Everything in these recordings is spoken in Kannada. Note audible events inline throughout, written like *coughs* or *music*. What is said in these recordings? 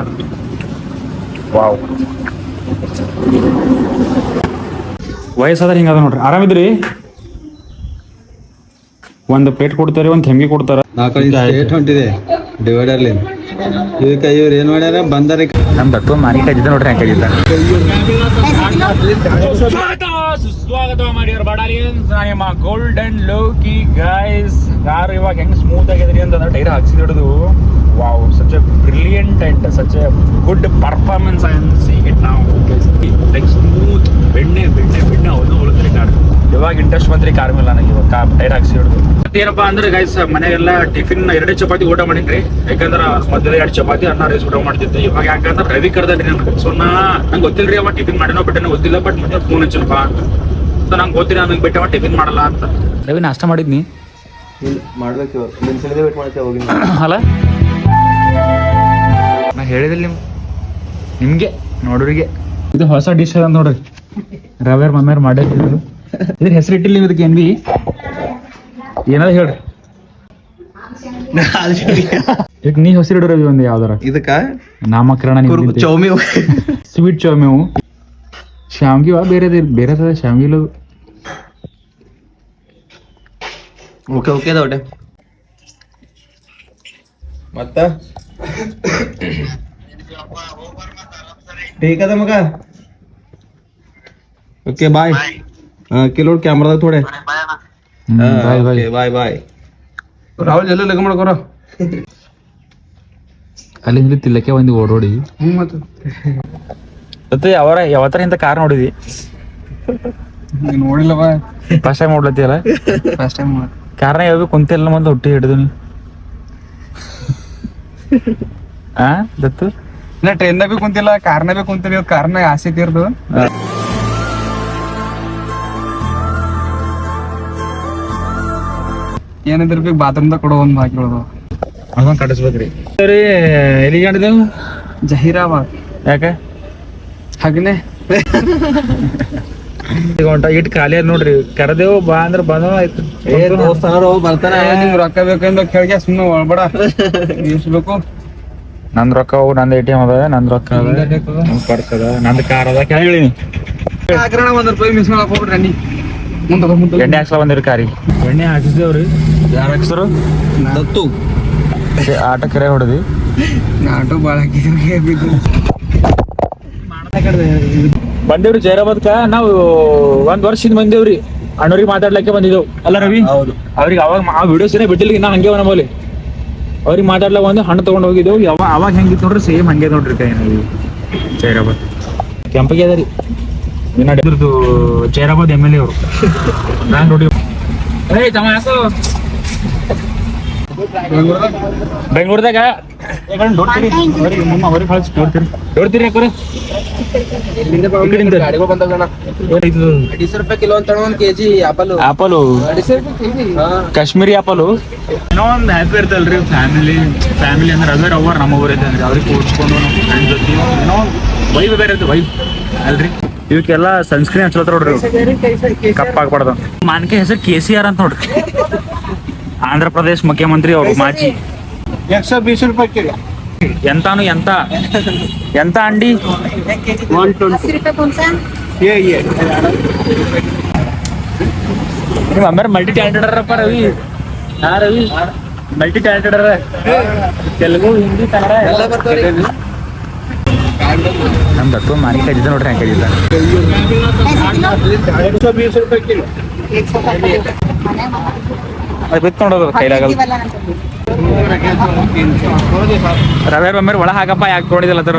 ಚಲೋ ವಾವ್ ವಯಸ್ಸಾದ್ರೆ ಹಿಂಗದ ನೋಡ್ರಿ. ಆರಾಮಿದ್ರಿ ಒಂದು ಪ್ಲೇಟ್ ಕೊಡ್ತಾರೆ ಒಂದು ಹೆಂಗಿ ಕೊಡ್ತಾರ? ನಾಲ್ಕು ಏಟ್ ಹೊಂಟಿದೆ ಡಿವೈಡರ್ಲಿ ಇದಕ್ಕೆ ಇವ್ರು ಏನ್ ಮಾಡ್ಯಾರ? ಬಂದಾರ. ನಮ್ ದತ್ತು ಮಾರಿ ಕಜಿದ ನೋಡ್ರಿ ಹೆಂಗ್ ಕಜಿದ ಸುಸ್ವಾಗತ ಮಾಡಿದ್ರು ಬಡಾಲಿಯನ್ಸ್ ನಿಮ್ಮ ಗೋಲ್ಡನ್ ಲೋಕಿ ಗೈಸ್ ಕಾರ್ ಇವಾಗ ಹೆಂಗ್ ಸ್ಮೂತ್ ಆಗಿದ್ರಿ ಅಂತ ಟೈರ್ ಹಾಕ್ಸಿದ್ ಹಿಡಿದು a brilliant a brilliant a such a good performance I am now. Like smooth ಬೆಣ್ಣೆ ಬೆಣ್ಣೆ ಬೆಣ್ಣೆ ಅವನು ಹೋಲತ್ರಿ ಕಾರ್ ಇವಾಗ ಇಂಟ್ರೆಸ್ಟ್ ಬಂದ್ರಿ ಕಾರ್ ಮೇಲೆ ನನಗೆ ಇವಾಗ ಟೈರ್ ಹಾಕ್ಸಿ ಹಿಡಿದು. ಮತ್ತೇನಪ್ಪ ಅಂದ್ರೆ ಗೈಸ್ ಮನೆಗೆಲ್ಲ ಟಿಫಿನ್ ಎರಡೇ ಚಪಾತಿ ಊಟ ಮಾಡಿದ್ರಿ. ಯಾಕಂದ್ರೆ ಮೊದಲ ಎರಡು ಚಪಾತಿ ಅನ್ನ ರೈಸ್ ಊಟ ಮಾಡ್ತಿದ್ದೆ. ಇವಾಗ ಯಾಕಂದ್ರೆ ರವಿ ಕರ್ದಲ್ರಿ ನನ್ಗೆ ಸೊ ನಾ ನಂಗೆ ಗೊತ್ತಿಲ್ರಿ ಅವ ಟಿಫಿನ್ ಮಾಡಿನೋ ಬಿಟ್ಟನೋ ಗೊತ್ತಿಲ್ಲ. ಬಟ್ ಮತ್ತೆ ಫೋನ್ ಹಚ್ಚಲ್ಪ ಅಂತ. ಸೊ ನಂಗೆ ಗೊತ್ತಿಲ್ಲ. ನನಗೆ ಬಿಟ್ಟವ ಟಿಫಿನ್ ಮಾಡಲ್ಲ ಅಂತ. ರವಿ ನಾಷ್ಟ ಮಾಡಿದ್ನಿ. ಮಾಡ್ಬೇಕು ವೇಟ್ ಮಾಡ್ತೇವೆ ಹೋಗಿ ಅಲ್ಲ? ಹೇಳಿದಿಲ್ಲ ನಿಮ್ ನಿಮ್ಗೆ ನೋಡ್ರಿಗೆ. ಇದು ಹೊಸ ಡಿಶ್ ಅದ ನೋಡ್ರಿ. ರವೇರ್ ಮಮ್ಮೇರ್ ಮಾಡಿದ್ರು ಇದ್ರ ಹೆಸರು ಇಟ್ಟಿಲ್ಲ ನೀವು ಇದಕ್ಕೆ ಏನ್ ಬಿ ಏನಾದ್ರು ಹೇಳ್ರಿ ಈಗ ನೀ ಹೊಸ ಇಡು ರವಿ ಒಂದು ಯಾವ್ದಾರ. ಇದಕ್ಕ? ನಾಮಕರಣ ಚೌಮಿ ಸ್ವೀಟ್ ಚೌಮಿವು ಶಾವ್ಗಿ ವಾ ಬೇರೆ ಬೇರೆ ಶಾವ್ಗಿಲು ಓಕೆ ಓಕೆ ಅದ ಒಟ್ಟೆ ಮತ್ತ? ठीक ಅದ ಮಗ ಓಕೆ ಬಾಯ್ ಕೆಲವ್ರು ಕ್ಯಾಮ್ರಾದಾಗ ಥೋಡೆ ಬಾಯ್ ಬಾಯ್ ರಾಹುಲ್ ಎಲ್ಲ ಲಗ್ನ ಮಾಡ್ಕೋರ ಅಲ್ಲಿ ಇಲ್ಲಿ ತಿಲ್ಲಕ್ಕೆ ಒಂದು ಓಡೋಡಿ. ಮತ್ತೆ. ಅವರ ಯಾವತ್ತರ ಇಂತ ಕಾರ್ ನೋಡಿದಿ? ನೋಡಿಲ್ಲ ಫಸ್ಟ್ ಟೈಮ್ ನೋಡ್ಲತ್ತಿಯಲ್ಲ? ಫಸ್ಟ್ ಟೈಮ್ ಕಾರ್ನ ಯಾವ ಕುಂತಿಲ್ಲ ಮೊದಲು ಹುಟ್ಟಿ ಹಿಡಿದು ನೀ ಆ ದತ್ತು? ಇಲ್ಲ ಟ್ರೈನ್ ಬಿ ಕುಂತಿಲ್ಲ ಕಾರ್ನ ಬಿ ಕುಂತಿಲ್ಲ ಕಾರ್ನ ಆಸೆ ತೀರ್ದು ಏನಿದ್ರ ಬಿ ಬಾತ್ರೂಮ್ದಾಗ ಕೊಡೋ ಒಂದು ಹಾಕಿರೋದು ಅದೊಂದು ಕಟ್ಟಿಸ್ಬೇಕ್ರಿ. ಸರಿ ಎಲ್ಲಿಗೆ ಗಂಡಿದೆವು ಜಹೀರಾಬಾದ್. ಯಾಕೆ? ಹಗನೆ. ಹೊಂಟ ಇಟ್ಟು ಖಾಲಿ ಅದ ನೋಡ್ರಿ. ಕರೆದೇವು ಬಾ ಅಂದ್ರ ಬಂದವ ಆಯ್ತು. ಬರ್ತಾನ ನಿಮ್ಗೆ ರೊಕ್ಕ ಬೇಕಂದ ಕೆಳಗೆ ಸುಮ್ಮನೆ ಒಳಬೇಡ ಇಸ್ಬೇಕು ಬೇಕು ನಂದ್ ರೊಕ್ಕ ಹೋಗು ನಂದು ಎ ಟಿ ಎಂ ಅದ ನಂದ್ ರೊಕ್ಕ ಅದ ನಂದ್ ಪರ್ಸ್ ಅದ ನಂದ್ ಕಾರ್ ಅದ ಕೆಳಗೆ ಹಾಕ್ರಣ ಒಂದ್ ರೂಪಾಯಿ ಮಿಸ್ ಮಾಡಕ್ ಹೋಗ್ಬಿಡ್ರಿ ನೀ ಮುಂದೆ ಮುಂದೆ ಎಣ್ಣೆ ಹಾಕ್ಸ ಬಂದಿರಿ ಕಾರಿ. ಎಣ್ಣೆ ಹಾಕಿಸಿದೇವ್ರಿ ಯಾರ ಹಾಕ್ಸರು? ದತ್ತು. ಆಟ ಕರೆ ಹೊಡೆದಿ. ಆಟೋ ಭಾಳ ಹಾಕಿದ್ರೆ ಬಂದೇವ್ರಿ ಜೈರಾಬಾದ್ಕ ನಾವು ಒಂದ್ ವರ್ಷದಿಂದ ಬಂದೇವ್ರಿ. ಅಣ್ಣವ್ರಿಗೆ ಮಾತಾಡ್ಲಿಕ್ಕೆ ಬಂದಿದ್ದೆವು. ಅಲ್ಲ ರವಿ? ಹೌದು. ಅವ್ರಿಗೆ ಅವಾಗ ಆ ವಿಡಿಯೋಸ್ ಏನೇ ಬಿಟ್ಟಿಲ್ಲ ನಾ ಹಂಗೆ ನಮ್ಮಲ್ಲಿ. ಅವ್ರಿಗೆ ಮಾತಾಡ್ಲಾ ಒಂದು ಹಣ್ಣು ತಗೊಂಡ್ ಹೋಗಿದ್ದೆವು. ಯಾವ ಅವಾಗ ಹೆಂಗಿತ್ತು ನೋಡ್ರಿ ಸೇಮ್ ಹಂಗೆ ನೋಡ್ರಿ ಕೈ ನಾವು ಜೈರಾಬಾದ್ ಕೆಂಪಗೆ ಅದ ರೀ. ಇನ್ನ ಇದ್ರದ್ದು ಜೈರಾಬಾದ್ ಎಂ ಎಲ್ ಎ ಅವರು. ನಾನು ನೋಡಿ ಏಯ್ ತಮ್ಮ ಯಾಕೋ ಬೆಂಗಳೂರದಾಗ? ನೋಡ್ತೀರಿ ಯಾಕೋರೆ ಆಪಲ್. ಕಾಶ್ಮೀರಿ ಆಪಲು? ಏನೋ ಒಂದು ಹ್ಯಾಪಿ ಇರ್ತಲ್ರಿ ಫ್ಯಾಮಿಲಿ ಫ್ಯಾಮಿಲಿ ಅಂದ್ರೆ ಅದರ ಅವ್ರ ನಮ್ಮ ಊರೈತೆ ಐತೆ ಅವ್ರಿಗೆ ಕೂಡ್ಸ್ಕೊಂಡು ನಮ್ಮ ಫ್ರೆಂಡ್ ಜೊತೆ. ಏನೋ ವೈಬ್ ಬೇರೆ ಇರ್ತದೆ ವೈಬ್ ಅಲ್ರಿ? ಇವಕ್ಕೆಲ್ಲ ಸನ್ಸ್ಕ್ರೀನ್ ಹಚ್ಚಲತ್ತ ನೋಡ್ರಿ ಕಪ್ಪಾಗ್ಬಾರ್ದು ಮಾನ್ಕೆ ಹೆಸರು ಕೆ ಸಿ ಆರ್ ಅಂತ ನೋಡ್ರಿ. ಆಂಧ್ರ ಪ್ರದೇಶ್ ಮುಖ್ಯಮಂತ್ರಿ ಅವರು ಮಾಜಿ. ಎಕ್ಸ್ ಬೀಸ್ ರೂಪಾಯಿ ಎಂತಾನು ಎಂತ? ಎಂತ ಅಂಡಿ? ಏ ಏ. ಮಲ್ಟಿ ಟ್ಯಾಲೆಂಟೆಡ್ ಅರಪ್ಪ ರವಿ. ರವಿ. ಮಲ್ಟಿ ಟ್ಯಾಲೆಂಟೆಡ್ ಅರ. ತೆಲುಗು ಹಿಂದಿ ಕನ್ನಡ. ಎಲ್ಲ ನಮ್ ದತ್ತು ಮಾರಿ ಕಡಿದ ನೋಡ್ರಿ ಹಂಗೆ ಕಡಿದ ರೂಪಾಯಿ ಅದು ಬಿತ್ತು ನೋಡೋದು ಕೈಲಾಗಲ್ಲ. ಒಮ್ಮೆ ಒಳ ಹಾಕಪ್ಪ ಯಾಕೆ ತೋಡಿದಿಲ್ಲ ತರ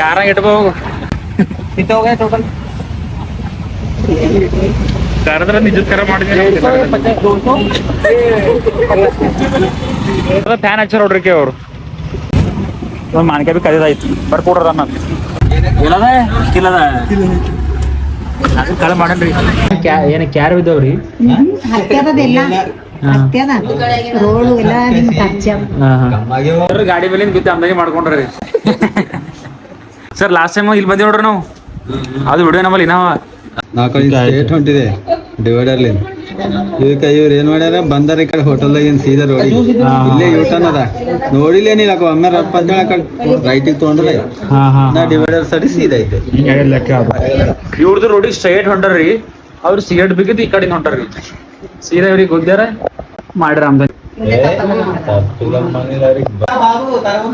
ಕಾರ ಇಟ್ಬೋ ಟೋಟಲ್ ಕರ ಮಾಡಿದ್ರೆ ಫ್ಯಾನ್ ಹಚ್ಚ ನೋಡ್ರಿ ಅವರು. ಮಾನ್ಕೆ ಬಿ ಕದಿದಾಯ್ತು ಬರ್ಕೊಡ್ರ ನಾನು ಇಲ್ಲದ ಇಲ್ಲದ ಕಳೆ ಏನ ಏನು ಕ್ಯಾರ್ ಸರ್ ಗಾಡಿ ಮೇಲೆ ಬಿದ್ದು ಅಂದಾಗೆ ಮಾಡ್ಕೊಂಡ್ರಿ ಸರ್ ಲಾಸ್ಟ್ ಟೈಮ್ ಇಲ್ಲಿ ಬಂದಿ ನೋಡ್ರಿ ನಾವು. ಅದು ವಿಡಿಯೋ ನಮ್ಮಲ್ಲಿ ನಾವು ಹೊಂಟಿದೆ. ಡಿವೈಡರ್ಲಿ ಇದಕ್ಕೆ ಇವ್ರು ಏನ್ ಮಾಡ್ಯಾರ? ಬಂದಾರ ಈ ಕಡೆ ಹೋಟೆಲ್ದಾಗ ಏನ್ ಸೀದಾ ರೋಡಿ ಇಲ್ಲೇ ಯೂಟರ್ನ್ ಅದ. ನೋಡಿಲ್ಲೇನಿಲ್ಲ ಒಮ್ಮೆ ರಪ್ಪ ಅಂತ ಹೇಳಿ ಕಡೆ ರೈಟಿಗೆ ತೊಗೊಂಡ್ರೆ. ಹಾ ಹಾ ನಾ ಡಿವೈಡರ್ ಸರಿ ಸೀದಾ ಐತೆ. ಇವ್ರದ್ದು ರೋಡಿ ಸ್ಟ್ರೈಟ್ ಹೊಂಟಾರ್ರಿ. ಅವ್ರು ಸಿಗರೇಟ್ ಬಿಗಿದ್ ಈ ಕಡೆ ಹೊಂಟಾರ್ರಿ. ಸೀದಾ ಇವ್ರಿಗೆ ಗೊತ್ತಾರ ಮಾಡ್ರ ಆಮ್ದಾನಿ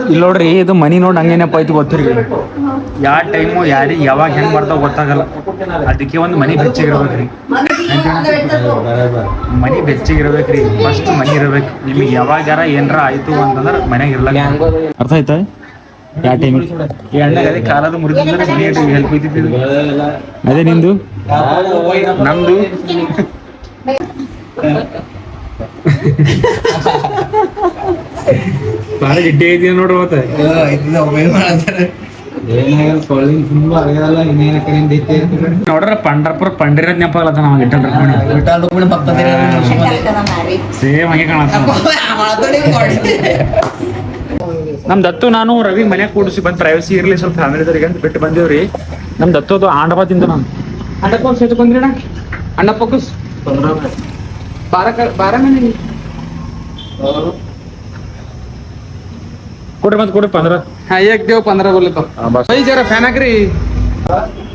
ಇಲ್ಲಿ ನೋಡ್ರಿ ಇದು ಮನಿ ನೋಡಿ ಹಂಗೇನಪ್ಪ ಐತಿ ಗೊತ್ತಿರಿ ಯಾವ ಟೈಮು ಯಾರಿಗೆ ಯಾವಾಗ ಹೆಂಗ್ ಮಾಡ್ತಾವ ಗೊತ್ತಾಗಲ್ಲ. ಅದಕ್ಕೆ ಒಂದು ಮನಿ ಬೆಚ್ಚಗಿರ್ಬೇಕ್ರಿ. ಮನಿ ಬೆಚ್ಚಗಿರ್ಬೇಕ್ರಿ ಫಸ್ಟ್ ಮನಿ ಇರ್ಬೇಕು. ನಿಮಗೆ ಯಾವಾಗಾರ ಏನರ ಆಯ್ತು ಅಂತಂದ್ರೆ ಮನೆಗೆ ಇರ್ಲ ಅರ್ಥ ಆಯ್ತಾ? ಯಾವ ಟೈಮ್ ಈ ಅಣ್ಣಗೆ ಅದೇ ಕಾಲದ ಮುರಿದ್ರೆ ಮನಿ ಹೆಲ್ಪ್ ಐತಿತ್ತು ಅದೇ ನಿಂದು? ನಮ್ದು. ಭಾಳ ಗಿಡ್ಡೆ ಐತಿ ನೋಡ್ರಿ ಮತ್ತೆ. ನೋಡ್ರ ಪಂಡ್ರಪುರ ಪಂಡಿರ ನೆನಪಾಗಲ್ಲ ಸೇಮ್ ಹಂಗೆ ಕಾಣತ್ತ ನಮ್ ದತ್ತು ನಾನು ರವಿ ಮನೆ ಕೂಡಿಸಿ ಬಂದ್ ಪ್ರೈವಸಿ ಇರ್ಲಿ ಸ್ವಲ್ಪ ಫ್ಯಾಮಿಲಿದವ್ರಿಗೆ ಅಂತ ಬಿಟ್ಟು ಬಂದೇವ್ರಿ. ನಮ್ ದತ್ತು ಅದು ಆಂಡಬಾದ್ ತಿಂದ ನಾನು ಅಂಡಪ್ಪ ಸೇತು ಬಂದ್ರಿಣ ಅಣ್ಣ. ಫೋಕಸ್ ಬಾರ ಬಾರ ಮನೆ ಕೊಡ್ರಿ ಮತ್ತೆ ಕೊಡ್ರಿ ಪಂದ್ರ. ಹಾ ಏಕ್ ದೇವ್ ಪಂದ್ರ ಬೋಲಿತ್ತು ಬಸ್ ಐ ಜರ ಫ್ಯಾನ್ ಹಾಕ್ರಿ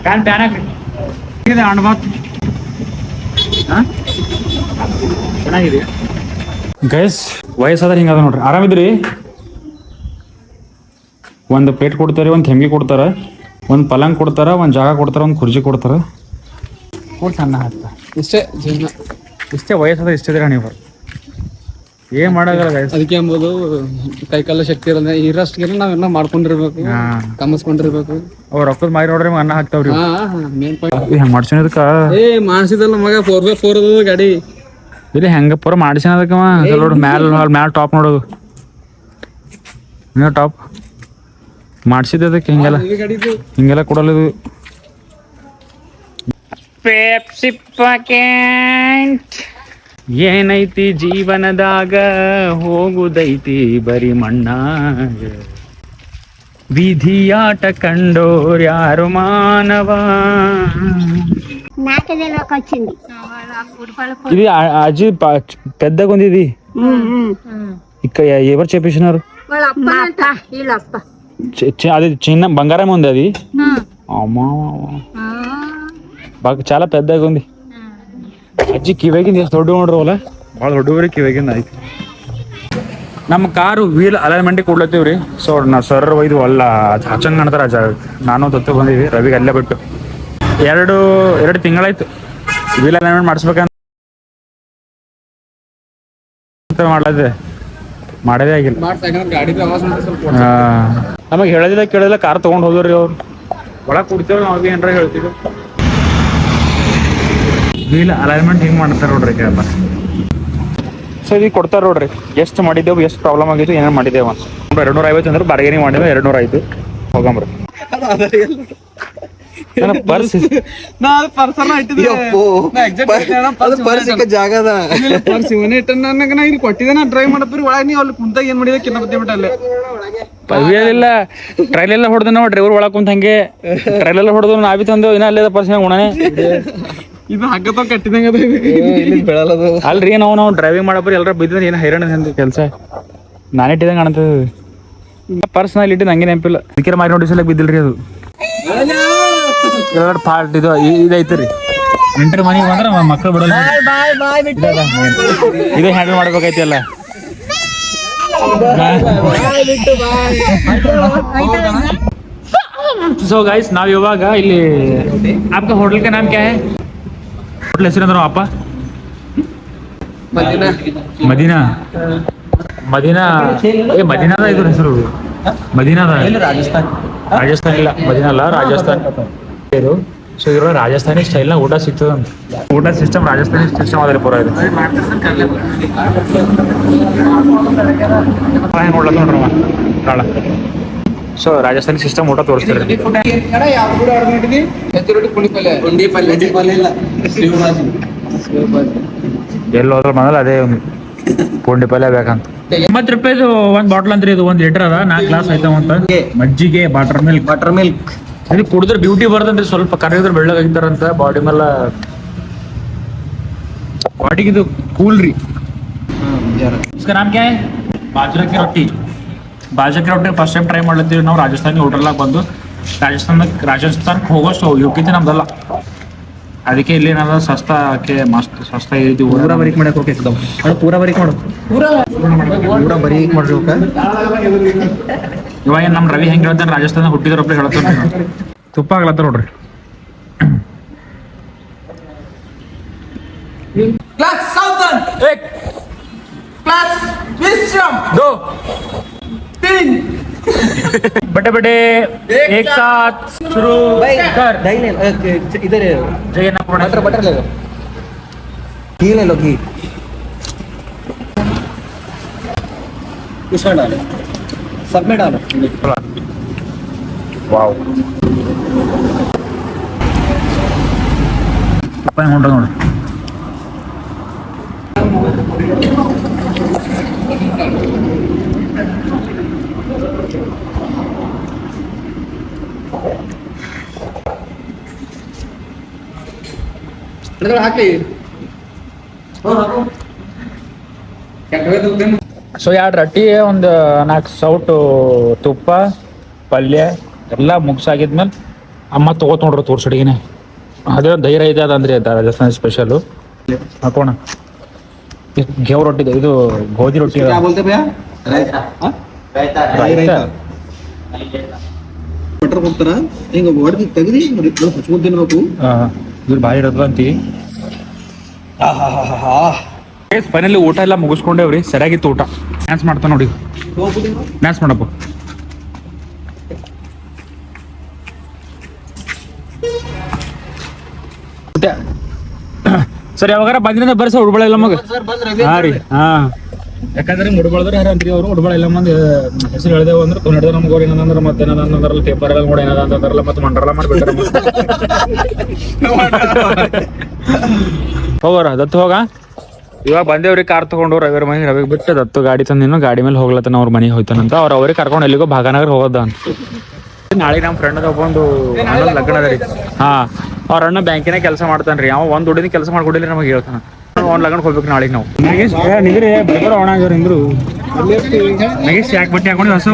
ಪ್ಯಾನ್ ಪ್ಯಾನ್ ಹಾಕ್ರಿ ಇದೆ ಆಂಡವಾತ್ ಚೆನ್ನಾಗಿದೆ. ಗೈಸ್ ವಯಸ್ಸಾದ್ರೆ ಹಿಂಗದ ನೋಡ್ರಿ. ಆರಾಮಿದ್ರಿ ಒಂದು ಪ್ಲೇಟ್ ಕೊಡ್ತಾರೆ ಒಂದು ತೆಂಗಿ ಕೊಡ್ತಾರೆ ಒಂದು ಪಲಂಗ್ ಕೊಡ್ತಾರ ಒಂದು ಜಾಗ ಕೊಡ್ತಾರ ಒಂದು ಕುರ್ಜಿ ಕೊಡ್ತಾರ. ಕೊಟ್ಟು ಹಾಕ್ತಾರ ಇಷ್ಟೇ ಇಷ್ಟೇ ವಯಸ್ಸಾದ್ರೆ ಇಷ್ಟೇ ನೀವು? ಏನ್ ಮಾಡಾಗಲ್ಲ ಗೈಸ್ ಅದಕ್ಕೆ ಎಂಬುದು ಕೈಕಾಲ ಶಕ್ತಿ ಇರೋದ ಇರಷ್ಟಿಗೆ ನಾವೆಲ್ಲ ಮಾಡ್ಕೊಂಡಿರ್ಬೇಕು ಕಮಸ್ಕೊಂಡಿರ್ಬೇಕು ಅವ್ರ ರೊಕ್ಕದ ಮಾರಿ ನೋಡ್ರಿ ಅನ್ನ ಹಾಕ್ತಾವ್ರಿ ಹಾ ಮೇನ್ ಪಾಯಿಂಟ್ ಹೆಂಗ್ ಮಾಡ್ಸಿನದಕ್ಕ ಏ ಮಾಡ್ಸಿದಲ್ಲ ಮಗ ಫೋರ್ ಬೈ ಫೋರ್ ಅದ ಗಾಡಿ. ಇಲ್ಲಿ ಹೆಂಗ ಪೂರ ಮಾಡಿಸಿನದಕ್ಕವ ನೋಡಿ ಮ್ಯಾಲ್ ಮ್ಯಾಲ್ ಟಾಪ್ ನೋಡೋದು. ಹಿಂಗ ಟಾಪ್ ಮಾಡ್ಸಿದ್ದೆ ಅದಕ್ಕೆ ಹಿಂಗೆಲ್ಲ ಹಿಂಗೆಲ್ಲ ಕೊಡಲ್ಲ ಇದು. ಪೆಪ್ಸಿ ಪಾಕೆಟ್ ಏನೈತಿ ಜೀವನದಾಗ ಹೋಗುದೈತಿ ಬರಿ ಮಣ್ಣಾಗ ವಿಧಿಯಾಟ ಕಂಡೋರ್ ಯಾರು ಮಾನವ నాకే తెలియక వచ్చింది ఇది ఆ- అజీ పెద్దగా ఉంది ఇది ఇక్కడ ఎవరు చేపించినారు మా అప్ప వీళ్ళప్ప చి- చి- అది చిన్న బంగారం ఉంది అది అమ్మా బాగా చాలా పెద్దగా ఉంది ಅಜ್ಜಿ ಕಿವಿಯಾಗಿಂದ ಎಷ್ಟು ದೊಡ್ಡ ನೋಡ್ರಿ ಬಹಳ ಭಾಳ ದೊಡ್ಡವ್ರಿ ಕಿವಿಯಾಗಿಂದ ಐತಿ. ನಮ್ಮ ಕಾರು ವೀಲ್ ಅಲೈನ್ಮೆಂಟಿಗೆ ಕೊಡ್ಲತ್ತೀವ್ರಿ. ಸೊ ನಾ ಸರ್ ಒಯ್ದು ಅಲ್ಲ ಅದು ಹಚ್ಚಂಗ್ ಕಾಣ್ತಾರ ಆ ನಾನು ತತ್ತು ಬಂದಿವಿ ರವಿಗೆ ಅಲ್ಲೇ ಬಿಟ್ಟು. ಎರಡು ಎರಡು ತಿಂಗಳಾಯ್ತು ವೀಲ್ ಅಲೈನ್ಮೆಂಟ್ ಮಾಡಿಸ್ಬೇಕಂತ ಮಾಡ್ಲದೆ. ಮಾಡೋದೇ ಆಗಿಲ್ಲ. ನಮಗೆ ಹೇಳೋದಿಲ್ಲ ಕೇಳೋದಿಲ್ಲ ಕಾರ್ ತೊಗೊಂಡು ಹೋದ್ರಿ ಅವ್ರು. ಒಳಗೆ ಕುಡ್ತೇವೆ ನಾವು ಏನಾರ ಹೇಳ್ತೀವಿ. ವೀಲ್ ಅಲೈನ್ಮೆಂಟ್ ಹಿಂಗೆ ಮಾಡ್ತಾರೆ ನೋಡ್ರಿ ಕೇಳ ಸೊ ಇದೀಗ ಕೊಡ್ತಾರೆ ನೋಡ್ರಿ. ಎಷ್ಟು ಮಾಡಿದ್ದೇವೆ ಎಷ್ಟು ಪ್ರಾಬ್ಲಮ್ ಆಗಿತ್ತು ಏನೇನು ಮಾಡಿದ್ದೇವ ಎರಡು ನೂರ ಐವತ್ತು ಅಂದ್ರೆ ಬಾರ್ಗೇನಿಂಗ್ ಮಾಡಿದ್ವಿ ಎರಡು ನೂರ ಆಯ್ತು ಹೋಗಂಬ್ರಿ ನನ್ನ ಪರ್ಸ್ ನಾ ಪರ್ಸನ ಇಟ್ಟಿದ್ದೆ. ಜಾಗದ. ಪರ್ಸ್ ಇವನೇ ಇಟ್ಟ ನನಗೆ ನಾ ಇಲ್ಲಿ ಕೊಟ್ಟಿದ್ದೆ ನಾ ಡ್ರೈವ್ ಮಾಡಪ್ರಿ ಒಳಗೆ ನೀವು ಅಲ್ಲಿ ಕುಂತಾಗ ಏನ್ ಮಾಡಿದೆ ಕಿನ್ನ ಟ್ರೈಲ್ ಎಲ್ಲ ಹೊಡೆದ ನಾವು ಡ್ರೈವರ್ ಒಳಗೆ ಕುಂತ ಹಂಗೆ. ಟ್ರೈಲ್ ಎಲ್ಲ ಹೊಡೆದು ನಾವಿ ತಂದು ಇನ್ನ ಅಲ್ಲೇ ಪರ್ಸ್ ಉಣನೆ. ಇದು ಹಗ್ಗದ ಕಟ್ಟಿದಂಗ ಅದ ಇದು. ಇಲ್ಲಿ ಬೆಳಲದು ಅಲ್ರಿ ನಾವು ನಾವು ಡ್ರೈವಿಂಗ್ ಮಾಡಬ್ರಿ ಎಲ್ಲರ ಬಿದ್ದರೆ ಏನು ಹೈರಾಣ ಕೆಲಸ ನಾನು ಇಟ್ಟಿದಂಗೆ ಕಾಣ್ತದೆ ಪರ್ಸ್ ನಲ್ಲಿ ಇಟ್ಟಿದ್ದು ಹಂಗೆ ನೆನಪಿಲ್ಲ ಅದಕ್ಕೆ ಮಾರಿ ನೋಡಿ ಸಲ ಬಿದ್ದಿಲ್ರಿ ಅದು ಎರಡು ಪಾರ್ಟ್ ಇದು ಇ- ಇದೈತೆ ರೀ ಎಂಟ್ರಿ ಮನೆಗೆ ಬಂದ್ರೆ ಮಕ್ಕಳು ಬಿಡಲ್ಲ ಇದಾಗ main. ಇದೇ ಹ್ಯಾಂಡಲ್ ಮಾಡ್ಬೇಕೈತಿ ಎಲ್ಲ ಸೊ ಗೈಸ್ ನಾವ್ ಇವಾಗ ಇಲ್ಲಿ आपका होटल का नाम क्या है ಹೋಟ್ಲ್ ಹೆಸರು ಅಪ್ಪ? ಮದಿನಾ. ಮದೀನಾ? ಏ ಮದೀನಾದ ಇದು ಹೆಸರು ಮದೀನಾದ? ರಾಜಸ್ಥಾನ್. ರಾಜಸ್ಥಾನ ಇಲ್ಲ. ಮದಿನಾ ಅಲ್ಲ ರಾಜಸ್ಥಾನ. ಸೊ ಇರೋ ರಾಜಸ್ಥಾನಿ ಸ್ಟೈಲ್ನ ಊಟ ಸಿಗ್ತದಂತ. ಊಟ ಸಿಸ್ಟಮ್ ರಾಜಸ್ಥಾನಿ ಸಿಸ್ಟಮ್ ಆದ್ರೆ ಪೂರ ಇದೆ ನೋಡ್ಲಕ್ಕ ಸೊ ರಾಜಸ್ಥಾನಿ ಸಿಸ್ಟಮ್ ಊಟ ತೋರಿಸ್ತಾರೆ ಯಾವ ಕೂಡ ಆರ್ಡರ್ ಮಾಡಿದಿ ಎತ್ತಿ ರೊಟ್ಟಿ ಪುಂಡಿ ಪಲ್ಯ ಪುಂಡಿ ಪಲ್ಯ ಪಲ್ಯ ಇಲ್ಲ ಶಿವಭಾಜಿ ಎಲ್ಲಿ ಹೋದ್ರ ಬಂದ್ರೆ ಅದೇ ಒಂದು ಪುಂಡಿ ಪಲ್ಯ ಬೇಕಂತ ಎಂಬತ್ತು ರೂಪಾಯಿದು ಒಂದ್ ಬಾಟ್ಲ್ ಅಂತ್ರಿ ಇದು ಒಂದ್ ಲೀಟರ್ ಅದ ನಾಲ್ಕು ಗ್ಲಾಸ್ ಆಯ್ತಾವ ಅಂತ ಮಜ್ಜಿಗೆ ಬಾಟರ್ ಮಿಲ್ಕ್ ಬಟರ್ ಮಿಲ್ಕ್ ಇದು ಕುಡಿದ್ರೆ ಬ್ಯೂಟಿ ಬರ್ತಂದ್ರೆ ಸ್ವಲ್ಪ ಕರಗಿದ್ರೆ ಬೆಳ್ಳಗಾಗಿದ್ದಾರಂತ ಬಾಡಿ ಮೇಲೆ वाटी की तो कूल रही उसका नाम क्या है बाजरा की रोटी ಭಾಜಕ ರೊಟ್ಟಿ ಫಸ್ಟ್ ಟೈಮ್ ಟ್ರೈ ಮಾಡ್ಲತ್ತೀವಿ ನಾವು ರಾಜಸ್ಥಾನಿ ಹೋಟೆಲ್ನಾಗ ಬಂದು. ರಾಜಸ್ಥಾನ ರಾಜಸ್ಥಾನ್ ಹೋಗೋಷ್ಟು ಯೋಗ್ಯತೆ ನಮ್ದಲ್ಲ. ಅದಕ್ಕೆ ಇಲ್ಲಿ ಏನಾದ್ರು ಸಸ್ತಾಕ್ಕೆ ಮಸ್ತ್ ಸಸ್ತಾ ಇದು ಪೂರ ಬರೀಕ್ ಮಾಡಕ್ ಹೋಗಿ ಅದು ಪೂರ ಬರೀಕ್ ಮಾಡು. ಪೂರ ಬರೀಕ್ ಮಾಡ್ಬೇಕ. ಇವಾಗ ನಮ್ಮ ರವಿ ಹೆಂಗ್ ಹೇಳ್ತಾನೆ ರಾಜಸ್ಥಾನ ಹುಟ್ಟಿದ್ರೊಬ್ಬರು ಹೇಳ್ತಾನೆ. ತುಪ್ಪ ಆಗ್ಲತ್ತ ನೋಡ್ರಿ. Plus Southern. Plus Wisdom. Go. बटे बटे एक साथ शुरू कर। दही ले इधर जय ना पड़ा बटर बटर ले लो। घी ले लो घी। उसमें डालो। सब में डालो। वाव अपन होटल में ಸೊ ಎರಡು ರೊಟ್ಟಿ ಒಂದು ನಾಲ್ಕು ಸೌಟು ತುಪ್ಪ ಪಲ್ಯ ಎಲ್ಲ ಮುಗಿಸಾಗಿದ್ಮೇಲೆ ಅಮ್ಮ ತಗೋತ ನೋಡ್ರಿ ತೋರ್ಸಿ ಅದೇ ಧೈರ್ಯ ಇದೆ ಅದಂದ್ರೆ ರಾಜಸ್ಥಾನ ಸ್ಪೆಷಲು ಹಾಕೋಣ. ಗೇವ್ ರೊಟ್ಟಿ ಇದು ಗೋಧಿ ರೊಟ್ಟಿ ಬಟರ್ ಹೊಡೆದ್ ತೆಗ್ದಿ ಹಚ್ಕೊಂತೀನಿ ಇದ್ರ ಭಾರಿ ಅಂತಿ ಫೈನಲಿ ಊಟ ಎಲ್ಲ ಮುಗಿಸ್ಕೊಂಡೇವ್ರಿ ಸರಿಯಾಗಿತ್ತು ಊಟ. ಡ್ಯಾನ್ಸ್ ಮಾಡ್ತಾ ನೋಡಿ. ಡ್ಯಾನ್ಸ್ ಮಾಡಪ್ಪ. *coughs* ಸರಿ ಯಾವಾಗಾರ ಬಂದ್ರಿಂದ ಬರ್ಸ ಉಡ್ಬಳ ಮಗ. ಹಾ ರೀ ಹಾ. ಯಾಕಂದ್ರೆ ಮುಡ್ಬಳದ್ರ ಅಂದ್ರಿ ಅವರು? ಮುಡ್ಬಳ ಇಲ್ಲ ಮಂದಿ ಹೆಸರು ಹೇಳಿದೆವು ಅಂದ್ರೆ ಹಿಡ್ದ ನಮ್ಗೆ ಅವ್ರು ಏನಂದ್ರೆ ಮತ್ತೆ ಏನಂದ್ರಲ್ಲ ಪೇಪರ್ ಎಲ್ಲ ನೋಡಿ ಏನದ ಅಂತಂದ್ರಲ್ಲ ಮತ್ತೆ ಮಂಡ್ರಲ್ಲ ಮಾಡ್ಬಿಟ್ರೆ ಹೋಗೋರ ದತ್ತು ಹೋಗ? ಇವಾಗ ಬಂದೇವ್ರಿ ಕಾರ್ ತಗೊಂಡು ರವಿರ ಮನೆ ರವಿಗೆ ಬಿಟ್ಟು ದತ್ತು ಗಾಡಿ ತಂದಿನ ಗಾಡಿ ಮೇಲೆ ಹೋಗ್ಲತ್ತಾನ ಅವ್ರ ಮನೆಗೆ ಹೋಯ್ತಾನಂತ ಅವ್ರ ಅವ್ರಿಗೆ ಕರ್ಕೊಂಡು ಎಲ್ಲಿಗೋ ಭಾಗನಗರ್ ಹೋಗೋದ ಅಂತ. ನಾಳೆ ನಮ್ಮ ಫ್ರೆಂಡ್ ಬಂದು ಅಣ್ಣನ್ ಲಗ್ನ ಅದ ರೀ. ಹಾ ಅವ್ರ ಅಣ್ಣ ಬ್ಯಾಂಕಿನ ಕೆಲಸ ಮಾಡ್ತಾನ್ರಿ. ಅವ ಒಂದ್ ದುಡಿದ ಕೆಲಸ ಮಾಡ್ಕೊಡಿಲ್ಲ ನಮಗೆ ಹೇಳ್ತಾನ. ಅವ್ನ ಲಗ್ನಕ್ಕೆ ಹೋಗ್ಬೇಕು ನಾಳೆಗೆ ನಾವು. ನಾಗೇಶ್ ನಿಂದ್ರು ಯಾಕೆ ಬಟ್ಟೆ ಹಾಕೊಂಡು ಹಸು?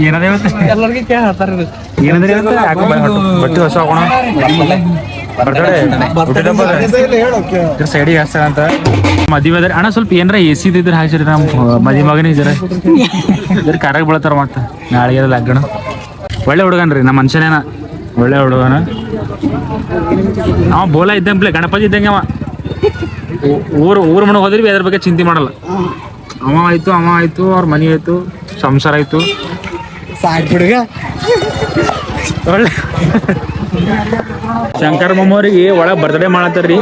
ಏನದ ಇವತ್ತು? ಎಲ್ಲರಿಗೆ ಕೇಳ ಹಾಕ್ತಾರೆ ಏನಂದ್ರೆ ಇವತ್ತು? ಯಾಕೋ ಬ- ಬಟ್ಟೆ ಹೊಸ ಹಾಕೋಣ. ಸೈಡಿಗೆ ಹಾಕ್ತಾರ ಅಂತ. ಮದುವೆ ಅದ್ರ ಅಣ್ಣ ಸ್ವಲ್ಪ ಏನಾರ ಎ ಸಿ ಇದ್ರೆ ಹಾಕ್ಸಿರಿ ನಮ್ಮ ಮದಿ ಮಗನ ಇದ್ರೆ. ಇದ್ರ ಕರಾಗ ಬೀಳ್ತಾರ ಮತ್ತೆ. ನಾಳೆಗೆ ಲಗ್ಗಣ ಒಳ್ಳೆ ಹುಡುಗನ್ರಿ ನಮ್ಮ ಮನುಷ್ಯನೇನ. ಒಳ್ಳೆ ಹುಡುಗನ. ಅವ ಬೋಲ ಇದ್ದಂಪ್ಲೆ ಗಣಪತಿ ಇದ್ದಂಗೆ ಅವ. ಊರು ಊರು ಮನೆಗೆ ಹೋದ್ರಿ ಅದ್ರ ಬಗ್ಗೆ ಚಿಂತೆ ಮಾಡಲ್ಲ. ಅವ ಆಯ್ತು ಅವ ಆಯ್ತು ಅವ್ರ ಮನೆ ಆಯ್ತು ಸಂಸಾರ ಆಯ್ತು. ಸಾಕ್ ಬಿಡುಗ ಒಳ್ಳೆ. ಶಂಕರ ಮೊಮ್ಮವ್ರಿಗೆ ಒಳಗ್ ಬರ್ತ್ಡೇ ಮಾಡತ್ತಾರ್ರಿ.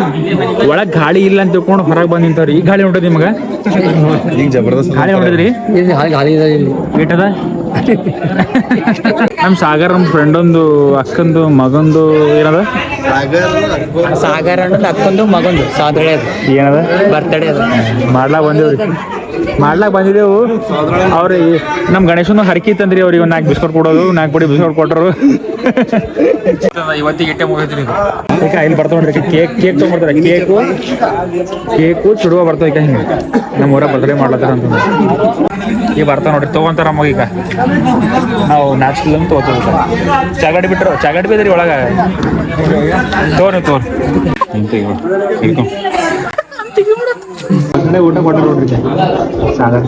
ಒಳಗ್ ಗಾಳಿ ಇಲ್ಲ ಅಂತ ತಿಳ್ಕೊಂಡು ಹೊರಗೆ ಬಂದ್ ನಿಂತಾವ್ರಿ. ಈ ಗಾಳಿ ಹೊಂಟದ ನಿಮಗ. ಈಗ ಜಬರ್ದಸ್ತ್ ಗಾಳಿ ಹೊಂಟದ್ರಿ ಗಾಳಿ ಇದೆ ಇಲ್ಲಿ ಏಟದ ನಮ್ ಸಾಗರ್ ನಮ್ಮ ಫ್ರೆಂಡ್ ಒಂದು ಅಕ್ಕಂದು ಮಗಂದು ಏನದ? ಸಾಗರ ಅನ್ನೋದು ಅಕ್ಕೊಂದು ಮಗೊಂದು ಸಾದಳೆ ಅದು. ಏನದ? ಬರ್ತಡೇ ಅದು. ಮಾಡ್ಲಾಕ್ ಬಂದೇವ್ರಿ. ಮಾಡ್ಲಾಕ್ ಬಂದಿದ್ದೇವು ಅವ್ರಿ ನಮ್ ಗಣೇಶನ ಹರಕಿ ತಂದ್ರಿ ಅವ್ರಿಗೆ ಒಂದು ನಾಲ್ಕು ಬಿಸ್ಕೊಟ್ ಕೊಡೋದು ನಾಲ್ಕು ಪುಡಿ ಬಿಸ್ಕೊಟ್ ಕೊಟ್ಟರು ಇವತ್ತಿಗೆ ಇಟ್ಟೆ ಮುಗಿದ್ರಿ ಈಗ ಇಲ್ಲಿ ಬರ್ತಾವ ನೋಡ್ರಿ ಕೇಕ್ ಕೇಕ್ ತೊಗೊಂಡ್ಬರ್ತಾರೆ? ಕೇಕು? ಕೇಕು ಚುಡುವ ಬರ್ತಾವ ಈಗ ಹಿಂಗೆ. ನಮ್ಮ ಊರ ಬರ್ತ್ಡೇ ಮಾಡ್ಲತ್ತಾರ ಅಂತ ಈಗ ಬರ್ತಾವ ನೋಡ್ರಿ ತೊಗೊಂತಾರ ನಮಗೆ ಈಗ ನಾವು ನ್ಯಾಚುರಲ್ ಅಂತ ತೋತದ ಚಾಗಾಡಿ ಬಿಟ್ರು, ಚಾಗಾಡಿ ಬಿದ್ರಿ ಒಳಗ ತೋರಿ ತೋರಿ. ಅಂತ ಊಟ ಕೊಟ್ಟ ನೋಡ್ರಿ ಸಾಗರ್.